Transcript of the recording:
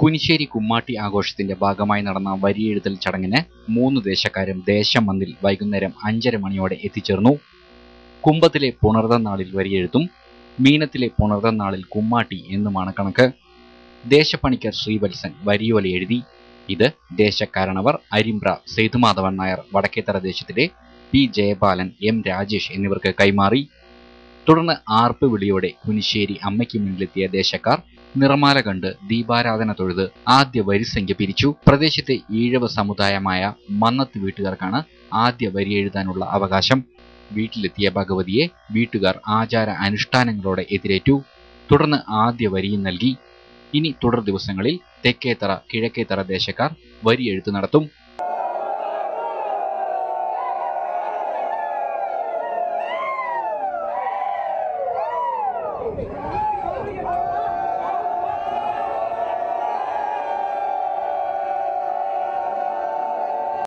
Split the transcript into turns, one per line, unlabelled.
കുനിശ്ശേരി കുമ്മാട്ടി ആഘോഷത്തിന്റെ ഭാഗമായി നടന്ന വരിയെഴുതൽ ചടങ്ങിന് മൂന്ന് ദേശക്കാരും ദേശം മന്നിൽ വൈകുന്നേരം അഞ്ചര മണിയോടെ എത്തിച്ചേർന്നു. കുമ്പത്തിലെ പുണർതന്നാളിൽ വരിയെഴുത്തും മീനത്തിലെ പുണർതന്നാളിൽ കുമ്മാട്ടി എന്നുമാണ് കണക്ക്. ദേശപ്പണിക്കർ ശ്രീവത്സൻ വരിയോല എഴുതി ഇത് ദേശക്കാരണവർ അരിമ്പ്ര സേതുമാധവൻ നായർ വടക്കേത്തറ ദേശത്തിലെ പി ജയബാലൻ എം രാജേഷ് എന്നിവർക്ക് കൈമാറി. തുടർന്ന് ആർപ്പ് വിളിയോടെ കുനിശ്ശേരി അമ്മയ്ക്ക് മുന്നിലെത്തിയ ദേശക്കാർ നിറമാല കണ്ട് ദീപാരാധന തൊഴുത് ആദ്യ വരിസംഖ്യ പിരിച്ചു. പ്രദേശത്തെ ഈഴവ സമുദായമായ മന്നത്ത് വീട്ടുകാർക്കാണ് ആദ്യ വരി എഴുതാനുള്ള അവകാശം. വീട്ടിലെത്തിയ ഭഗവതിയെ വീട്ടുകാർ ആചാര അനുഷ്ഠാനങ്ങളോടെ എതിരേറ്റു. തുടർന്ന് ആദ്യ വരിയും നൽകി. ഇനി തുടർ ദിവസങ്ങളിൽ തെക്കേത്തറ കിഴക്കേത്തറ ദേശക്കാർ വരിയെഴുത്ത് നടത്തും. Thank you.